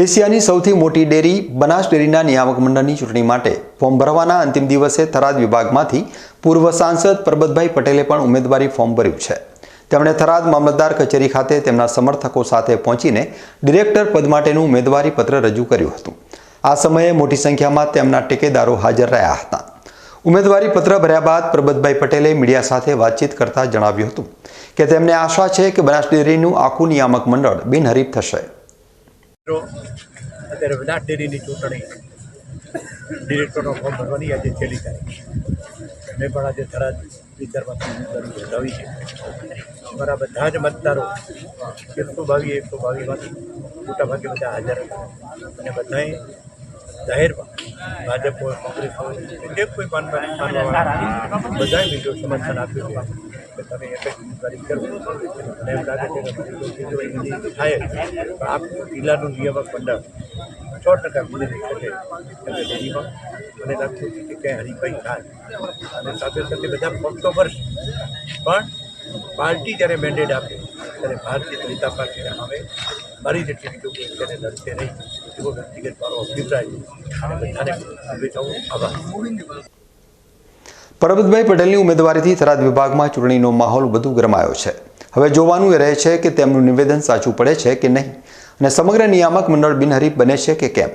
એશિયાની સૌથી મોટી ડેરી બનાસ ડેરીના નિયામક મંડળની ચૂંટણી માટે ફોર્મ ભરવાના અંતિમ દિવસે થરાદ વિભાગમાંથી પૂર્વ સાંસદ પરબતભાઈ પટેલે પણ ઉમેદવારી ફોર્મ ભર્યું છે. તેમણે થરાદ મામલતદાર કચેરી ખાતે તેમના સમર્થકો સાથે પહોંચીને ડિરેક્ટર પદ માટેનું ઉમેદવારી પત્ર રજૂ કર્યું હતું. આ સમયે મોટી સંખ્યામાં તેમના ટેકેદારો હાજર રહ્યા હતા. ઉમેદવારી પત્ર ભર્યા બાદ પ્રબતભાઈ પટેલે મીડિયા સાથે વાતચીત કરતા જણાવ્યું હતું કે, તેમને આશા છે કે બનાસ ડેરીનું આખું નિયામક મંડળ બિનહરીફ થશે. અત્યારે બનાસ ડેરીની ચૂંટણી ડિરેક્ટરનો ફોર્મ ભરવાની આજે છેલ્લી તારીખ મેં પણ આજે થરાદ ઉમેદવારી નોંધાવી છે. અમારા બધા જ મતદારો એકસો બાવીસ, એકસો બાવીસમાંથી મોટાભાગે બધા હાજર અને બધાએ જાહેરમાં ભાજપ હોય કોંગ્રેસ હોય જે કોઈ પણ બધાએ બીજો સમર્થન આપ્યું છે. તમે એક જ ઉમેદવારી કરો અને એમ લાગે છે કે થાય આ જિલ્લાનું નિયામક મંડળ છ ટકા વિજયી શકે એટલે ડેરીમાં મને લાગતું છે કે ક્યાંય હરીફાઈ થાય. અને સાથે સાથે બધા પક્ષો ભરશે પણ પાર્ટી જ્યારે મેન્ડેટ આપે, ત્યારે ભારતીય જનતા પાર્ટીને હવે મારી જેટલી બીજું કોઈ તેને લડશે નહીં. એવો વ્યક્તિગત મારો અભિપ્રાય અને બધાને શુભેચ્છાઓ આભાર. પરબતભાઈ પટેલની ઉમેદવારીથી થરાદ વિભાગમાં ચૂંટણીનો માહોલ વધુ ગરમાયો છે. હવે જોવાનું એ રહે છે કે તેમનું નિવેદન સાચું પડે છે કે નહીં? અને સમગ્ર નિયામક મંડળ બિનહરીફ બને છે કે કેમ?